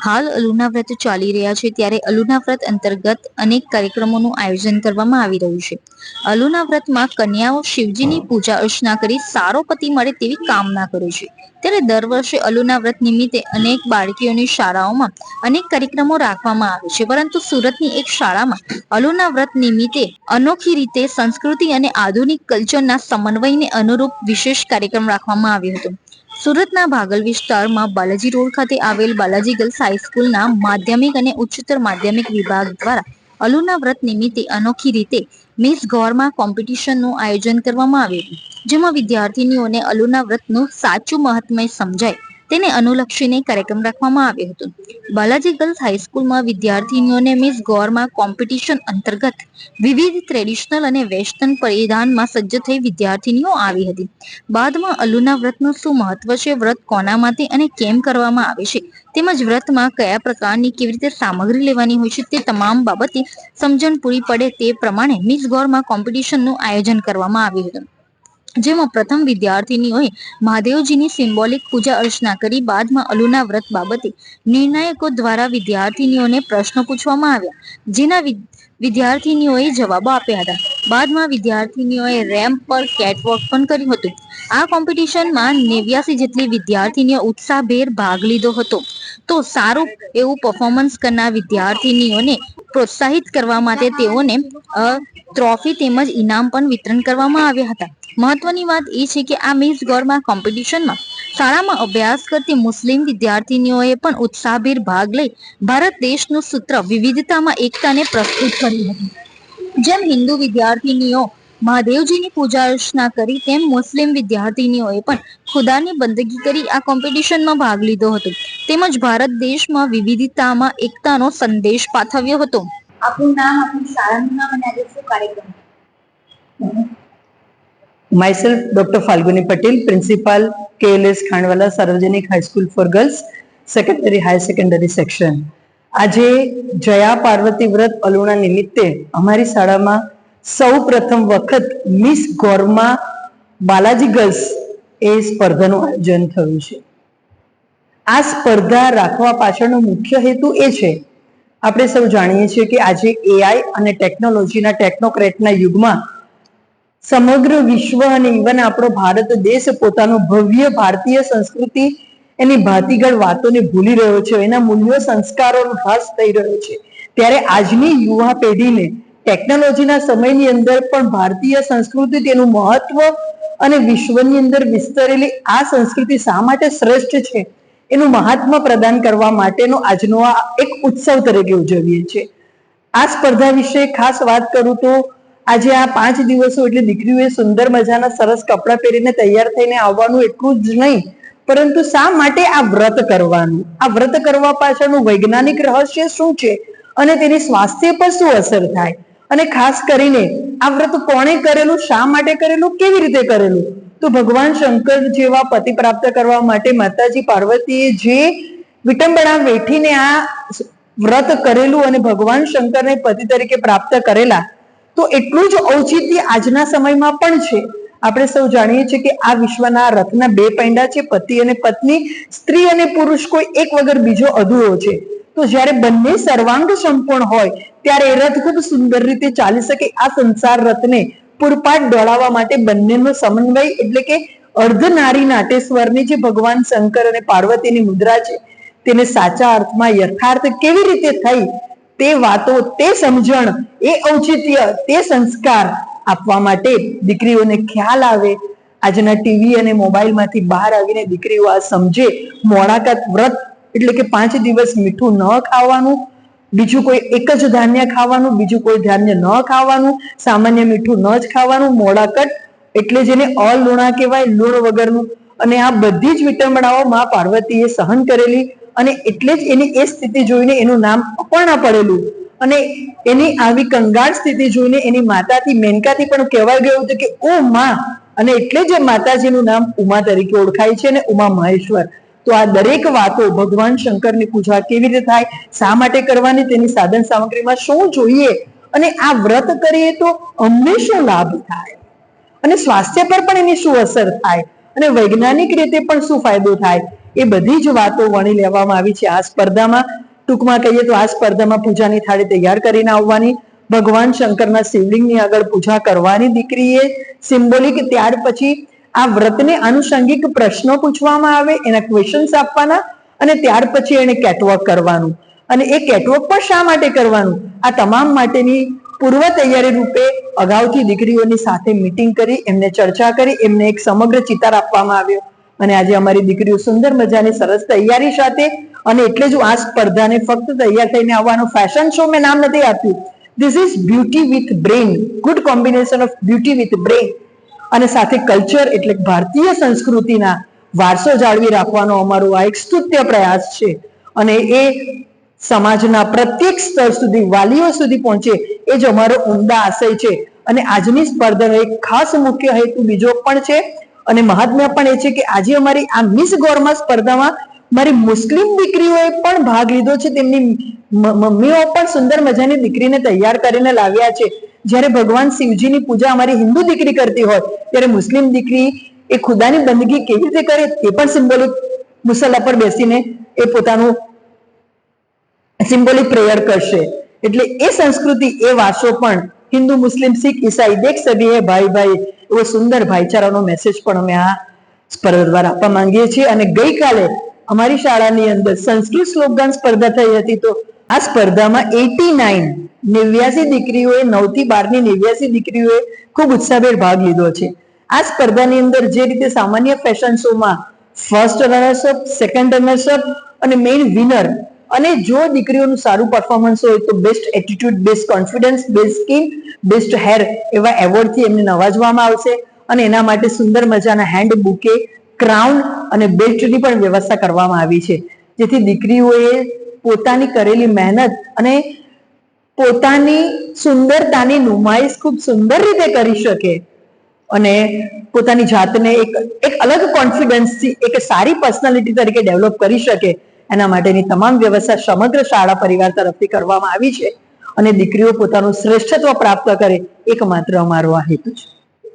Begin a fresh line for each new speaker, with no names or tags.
હાલ અલુના વ્રત ચાલી રહ્યા છે ત્યારે અલુના વ્રત અંતર્ગત અનેક કાર્યક્રમોનું આયોજન કરવામાં આવી રહ્યું છે. અલુના વ્રતમાં કન્યાઓ શિવજીની પૂજા અર્ચના કરી સારો પતિ મળે તેવી કામના કરે છે. ત્યારે દર વર્ષે અલુના વ્રત નિમિત્તે અનેક બાળકીઓની શાળાઓમાં અનેક કાર્યક્રમો રાખવામાં આવે છે. પરંતુ સુરતની એક શાળામાં અલુના વ્રત નિમિત્તે અનોખી રીતે સંસ્કૃતિ અને આધુનિક કલ્ચરના સમન્વયને અનુરૂપ વિશેષ કાર્યક્રમ રાખવામાં આવ્યો હતો. સુરતના ભાગલ વિસ્તારમાં બાલાજી રોડ ખાતે આવેલ બાલાજી ગર્લ્સ હાઈસ્કૂલના માધ્યમિક અને ઉચ્ચતર માધ્યમિક વિભાગ દ્વારા અલુના વ્રત નિમિત્તે અનોખી રીતે મિસ ગોરમાં કોમ્પિટિશનનું આયોજન કરવામાં આવ્યું જેમાં વિદ્યાર્થીનીઓને અલુના વ્રતનું સાચું મહત્મય સમજાય તેને અનુલક્ષીને કાર્યક્રમ રાખવામાં આવ્યો હતો. બાલાજી ગર્લ્સ હાઈસ્કૂલમાં વિદ્યાર્થીનીઓને મિસ ગોરમાં કોમ્પિટિશન અંતર્ગત વિવિધ ટ્રેડિશનલ અને વેસ્ટર્ન પરિધાનમાં સજ્જ થઈ વિદ્યાર્થીનીઓ આવી હતી. બાદમાં અલુના વ્રતનું શું મહત્વ છે, વ્રત કોના માટે અને કેમ કરવામાં આવે છે, તેમજ વ્રતમાં કયા પ્રકારની કેવી રીતે સામગ્રી લેવાની હોય છે તે તમામ બાબતે સમજણ પૂરી પડે તે પ્રમાણે મિસ ગોરમાં કોમ્પિટિશનનું આયોજન કરવામાં આવ્યું હતું. જેમાં પ્રથમ વિદ્યાર્થીનીઓએ મહાદેવજીની સિમ્બોલિક પૂજા અર્ચના કરી, બાદમાં અલુના વ્રત બાબતે નિર્ણાયકો દ્વારા વિદ્યાર્થીનીઓને પ્રશ્નો પૂછવામાં આવ્યા, જેના વિદ્યાર્થીનીઓએ જવાબો આપ્યા હતા. બાદમાં વિદ્યાર્થીનીઓએ રેમ્પ પર કેટવોક પણ કર્યું હતું. આ કોમ્પિટિશનમાં નેવ્યાસી જેટલી વિદ્યાર્થીનીઓ ઉત્સાહભેર ભાગ લીધો હતો. તો સારું એવું પરફોર્મન્સ કરનાર વિદ્યાર્થીનીઓને પ્રોત્સાહિત કરવા માટે તેઓને ટ્રોફી તેમજ ઇનામ પણ વિતરણ કરવામાં આવ્યા હતા. મહત્વની વાત એ છે કે આ મિસ ગોરમાં કોમ્પિટિશનમાં શાળામાં અભ્યાસ કરતી મુસ્લિમ વિદ્યાર્થીનીઓએ પણ ઉત્સાહભેર ભાગ લઈ ભારત દેશનું સૂત્ર વિવિધતામાં એકતાને પ્રસ્તુત કર્યું હતું. જેમ હિન્દુ વિદ્યાર્થીનીઓ મહાદેવજીની પૂજા અર્ચના કરી તેમ મુસ્લિમ વિદ્યાર્થીનીઓએ પણ ખુદાની બંદગી કરી આ કોમ્પિટિશનમાં ભાગ લીધો હતો. તેમજ ભારત દેશમાં વિવિધતામાં એકતાનો સંદેશ પાઠવ્યો હતો. આપનું નામ આપણી શાળાનું નામ અને આજે શું કાર્યક્રમ?
Myself dr falguni patel principal kls Khandwala સાર્વજનિક high school for girls secondary higher secondary section આજે જયા પાર્વતી વ્રત અલુણા નિમિત્તે અમારી શાળામાં સૌ પ્રથમ વખત મિસ ગોરમાં બાલાજી ગર્લ્સ એ સ્પર્ધાનું આયોજન થયું છે. આ સ્પર્ધા રાખવા પાછળનો મુખ્ય હેતુ એ છે, આપણે સૌ જાણીએ છીએ કે આજે એઆઈ અને ટેકનોલોજીના ટેકનોક્રેટના યુગમાં સમગ્ર વિશ્વ અને ઇવન આપણો ભારત દેશ પોતાનો ભવ્ય ભારતીય સંસ્કૃતિ એની ભાતીગળ વાતોને ભૂલી રહ્યો છે, એના મૂલ્યો સંસ્કારોનો હ્રાસ થઈ રહ્યો છે. ત્યારે આજની યુવા પેઢીને ટેકનોલોજીના સમયની અંદર પણ ભારતીય સંસ્કૃતિ તેનું મહત્વ અને વિશ્વની અંદર વિસ્તરેલી આ સંસ્કૃતિ શા માટે શ્રેષ્ઠ છે? એનું મહાત્મા પ્રદાન કરવા માટેનો આજનો આ એક ઉત્સવ તરીકે ઉજવીએ છીએ. આ સ્પર્ધા વિશે ખાસ વાત કરું તો આજે આ પાંચ દિવસો એટલે દીકરીઓએ સુંદર મજાના સરસ કપડાં પહેરીને તૈયાર થઈને આવવાનું એટલું જ નહીં, પરંતુ શા માટે આ વ્રત કરવાનું? આ વ્રત કરવા પાછળનું વૈજ્ઞાનિક રહસ્ય શું છે? અને તેની સ્વાસ્થ્ય પર શું અસર થાય? અને ખાસ કરીને આ વ્રત કોણે કરેલું? શા માટે કરેલું? કેવી રીતે કરેલું? તો ભગવાન શંકર જેવા પતિ પ્રાપ્ત કરવા માટે માતાજી પાર્વતીએ જે વિટંબણા વેઠીને આ વ્રત કરેલું અને ભગવાન શંકરને પતિ તરીકે પ્રાપ્ત કરેલા, તો એટલું જ ઔચિત્ય આજના સમયમાં પણ છે. આપણે સૌ જાણીએ છીએ કે આ વિશ્વના રથના બે પૈંડા છે. પતિ અને પત્ની, સ્ત્રી અને પુરુષ કોઈ એક વગર બીજો અધૂરો છે. તો જ્યારે બંને સર્વાંગ સંપૂર્ણ હોય, ત્યારે એ રથ ખૂબ સુંદર રીતે ચાલી શકે આ સંસાર રથને પૂરપાટ દોડાવવા માટે બંનેનો સમન્વય એટલે કે અર્ધ નારી નાટેશ્વરની જે ભગવાન શંકર અને પાર્વતીની મુદ્રા છે, તેને સાચા અર્થમાં યથાર્થ કેવી રીતે થઈ તે વાતો, તે સમજણ, એ ઔચિત્ય, તે સંસ્કાર આપવા માટે દીકરીઓને ખ્યાલ આવે. આજના ટીવી અને મોબાઈલમાંથી બહાર આવીને દીકરીઓ આ સમજે મોડાકત વ્રત એટલે કે પાંચ દિવસ મીઠું ન ખાવાનું, બીજું કોઈ એક જ ધાન્ય ખાવાનું, બીજું કોઈ ધાન્ય ન ખાવાનું, સામાન્ય મીઠું ન જ ખાવાનું મોડાકટ એટલે જેને અલુણા કહેવાય, લૂણ વગરનું. અને આ બધી જ વિટંબણાઓ માં પાર્વતીએ સહન કરેલી અને એટલે જ એની એ સ્થિતિ જોઈને એનું નામ અપર્ણા પડેલું. અને એની આવી કંગાળ સ્થિતિ જોઈને એની માતાથી, મેનકાથી પણ કહેવાય ગયું હતું કે, ઓ માં! અને એટલે જ માતાજીનું નામ ઉમા તરીકે ઓળખાય છે અને ઉમા મહેશ્વર. તો આ દરેક વાતો ભગવાન શંકરની પૂજા કેવી રીતે થાય, શા માટે કરવાની, તેની સાધન સામગ્રીમાં શું જોઈએ અને આ વ્રત કરીએ તો અમને શું લાભ થાય? અને સ્વાસ્થ્ય પર પણ એની શું અસર થાય? અને વૈજ્ઞાનિક રીતે પણ શું ફાયદો થાય? એ બધી જ વાતો વણી લેવામાં આવી છે આ સ્પર્ધામાં. ટૂંકમાં કહીએ તો આ સ્પર્ધામાં પૂજાની થાળી તૈયાર કરીને આવવાની, ભગવાન શંકરના શિવલિંગની આગળ પૂજા કરવાની દીકરીએ સિમ્બોલિક ત્યાર પછી આ વ્રતને આનુષંગિક પ્રશ્નો પૂછવામાં આવે, એના ક્વેશ્ચન્સ આપવાના અને ત્યાર પછી એને કેટવોક કરવાનું. અને એ કેટવોક પણ શા માટે કરવાનું? આ તમામ માટેની પૂર્વ તૈયારી રૂપે અગાઉથી દીકરીઓની સાથે મિટિંગ કરી, એમને ચર્ચા કરી, એમને એક સમગ્ર ચિતાર આપવામાં આવ્યો. અને આજે અમારી દીકરીઓ સુંદર મજાની સરસ તૈયારી સાથે અને એટલે જ આ સ્પર્ધાને ફક્ત તૈયાર થઈને આવવાનો ફેશન શો મેં નામ નથી આપ્યું. This is beauty with brain good combination of beauty with brain અને સાથે કલ્ચર એટલે ભારતીય સંસ્કૃતિના વારસો જાળવી રાખવાનો અમારો આ એક સ્તુત્ય પ્રયાસ છે. અને એ સમાજના પ્રત્યેક સ્તર સુધી, વાલીઓ સુધી પહોંચે એ જ અમારો ઉમદા આશય છે. અને આજની સ્પર્ધાનો એક ખાસ મુખ્ય હેતુ બીજો પણ છે. અને મહાત્મ્ય પણ એ છે કે આજે અમારી આ મિસ ગોરમા સ્પર્ધામાં મારી મુસ્લિમ દીકરીઓએ પણ ભાગ લીધો છે. તેમની મમ્મીઓ પણ સુંદર મજાની દીકરીને તૈયાર કરીને લાવ્યા છે. જ્યારે ભગવાન શિવજીની પૂજા અમારી હિન્દુ દીકરી કરતી હોય, ત્યારે મુસ્લિમ દીકરી એ ખુદાની બંદગી કેવી રીતે કરે તે પણ સિમ્બોલિક મુસલ્લા પર બેસીને એ પોતાનું સિમ્બોલિક પ્રેયર કરશે. એટલે એ સંસ્કૃતિ, એ વાસો પણ હિન્દુ, મુસ્લિમ, શીખ, ઈસાઈ, દેખ સભી હે ભાઈ ભાઈ એવો સુંદર ભાઈચારાનો મેસેજ પણ અમે આ સ્પર્ધા દ્વારા આપવા માંગીએ છીએ. અને ગઈકાલે અમારી શાળાની અંદર સંસ્કૃત સ્લોગન સ્પર્ધા થઈ હતી, તો આ સ્પર્ધામાં એટી નાઇન નેવ્યાસી દીકરીઓએ નવથી બારની નેવ્યાસી દીકરીઓએ ખૂબ ઉત્સાહભેર ભાગ લીધો છે. આ સ્પર્ધાની અંદર જે રીતે સામાન્ય ફેશન શોમાં first runners up second runners up અને મેઇન વિનર અને જો દીકરીઓનું સારું પરફોર્મન્સ હોય તો best attitude best confidence best skin best hair એવા એવોર્ડથી એમને નવાજવામાં આવશે અને એના માટે સુંદર મજાના હેન્ડ બુકે ક્રાઉન અને બેલ્ટની પણ વ્યવસ્થા કરવામાં આવી છે. જેથી દીકરીઓએ પોતાની કરેલી મહેનત અને પોતાની સુંદરતાની નુમાઈશ ખૂબ સુંદર રીતે કરી શકે. અને પોતાની જાતને એક એક અલગ કોન્ફિડન્સથી એક સારી પર્સનાલિટી તરીકે ડેવલપ કરી શકે. એના માટેની તમામ વ્યવસ્થા સમગ્ર શાળા પરિવાર તરફથી કરવામાં આવી છે. અને દીકરીઓ પોતાનું શ્રેષ્ઠત્વ પ્રાપ્ત કરે, એકમાત્ર અમારો આ હેતુ છે.